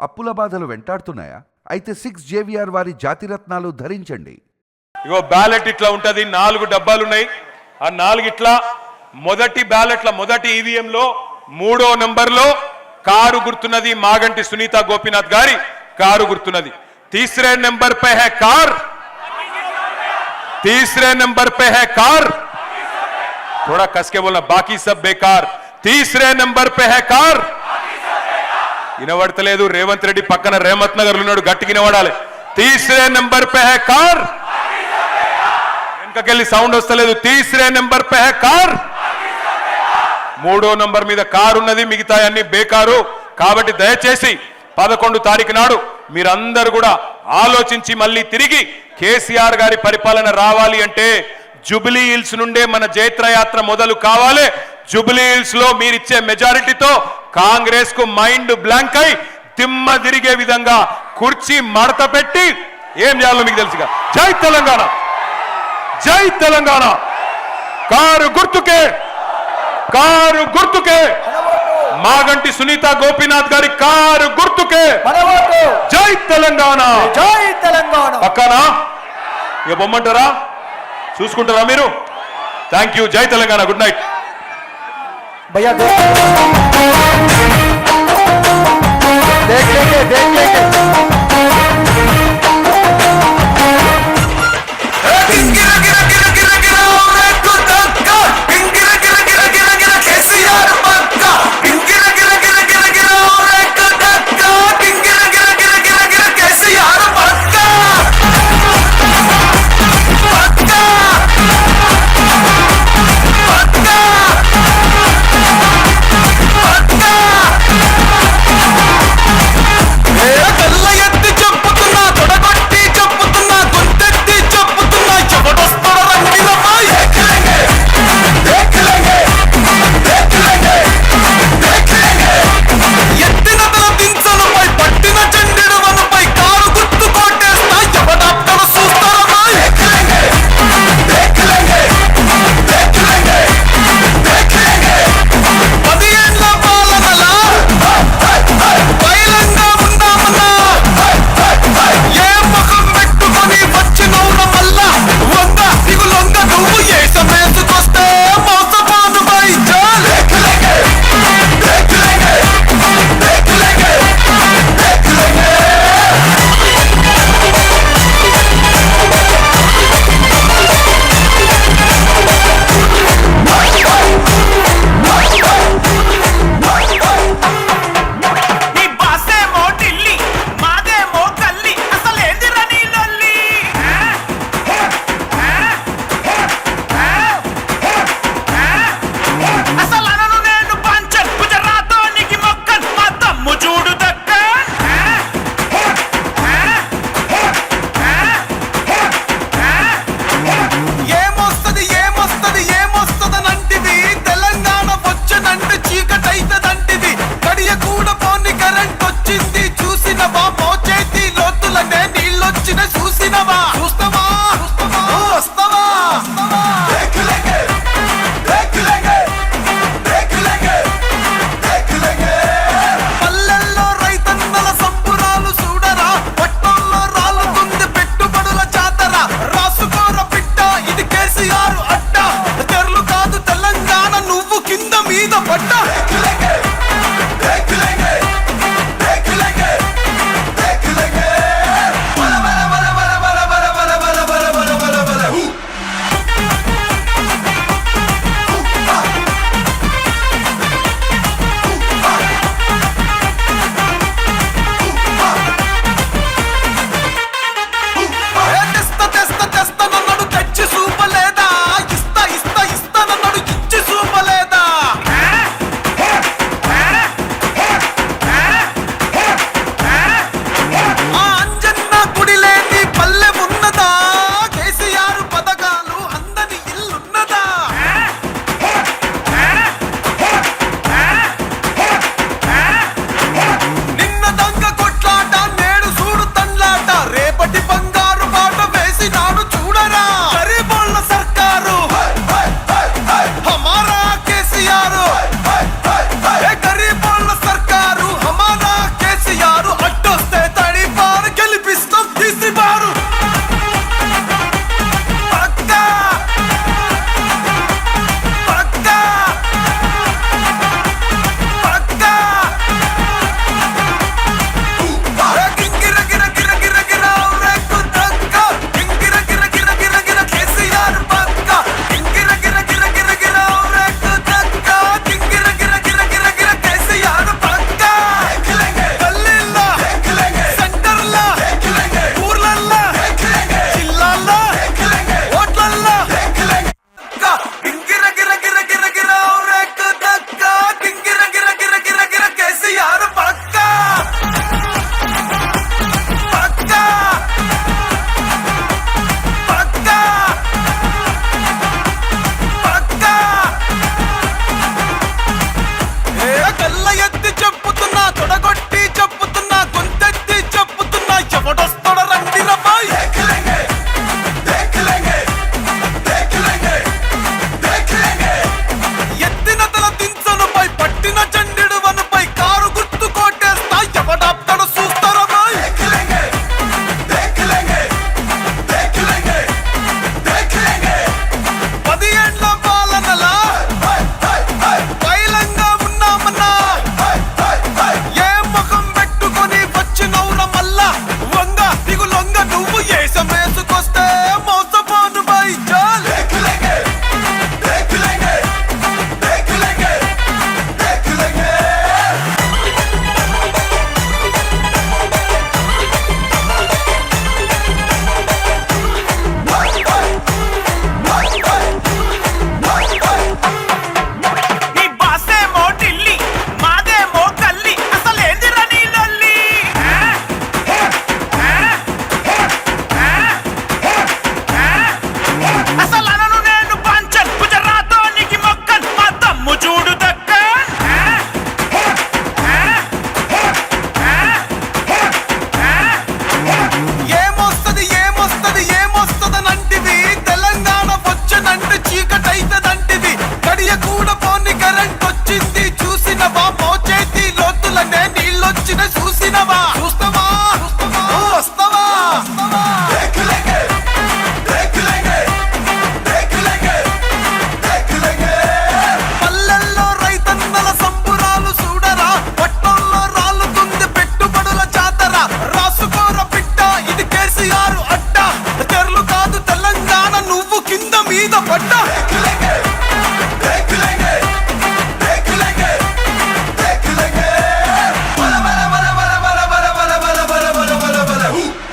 అప్పుల బాధలు వెంటాడుతున్నాయా అయితే సిక్స్ జేవిఆర్ వారి జాతిరత్నాలు ధరించండి ఇగో బ్యాలెట్ ఇట్లా ఉంటది నాలుగు డబ్బాలు ఉన్నాయి ఆ నాలుగు ఇట్లా మొదటి బ్యాలెట్ల మొదటి ఈవీఎం లో మూడో నంబర్ లో కారు గుర్తున్నది మాగంటి సునీత గోపీనాథ్ గారి కారు గుర్తున్నది తీసరే నెంబర్ పే హై కార్ तीसरे नंबर पे है कार थोड़ा कस के बोलना बाकी सब बेकार तीसरे नंबर पे है कार వినబడతలేదు. రేవంత్ రెడ్డి పక్కన రేమత్ నగర్ ఉన్నాడు గట్టికి వినబడాలి. తీసరే నెంబర్ పే కార్. వెనకకెళ్ళి సౌండ్ వస్తలేదు. తీసరే నెంబర్ పే హై కార్. మూడో నంబర్ మీద కారు ఉన్నది మిగతా అన్ని బేకారు. కాబట్టి దయచేసి పదకొండు తారీఖు నాడు మీరందరూ కూడా ఆలోచించి మళ్ళీ తిరిగి కేసీఆర్ గారి పరిపాలన రావాలి అంటే జుబిలీ హిల్స్ నుండే మన జైత్రయాత్ర మొదలు కావాలి. జుబిలీ హిల్స్లో మీరిచ్చే మెజారిటీతో కాంగ్రెస్కు మైండ్ బ్లాంక్ అయి తిమ్మ తిరిగే విధంగా కుర్చీ మడత పెట్టి ఏం చేయాలో మీకు తెలుసుగా. జై తెలంగాణ! జై తెలంగాణ! కారు గుర్తుకే! కారు గుర్తుకే! మాగంటి సునీత గోపీనాథ్ గారి కారు గుర్తుకే! జై తెలంగాణ! జై తెలంగాణ! పక్కనా ఇక బొమ్మంటారా? చూసుకుంటారా మీరు? థ్యాంక్ యూ జై తెలంగాణ. గుడ్ నైట్ भैया देख देख लेंगे देख लेंगे।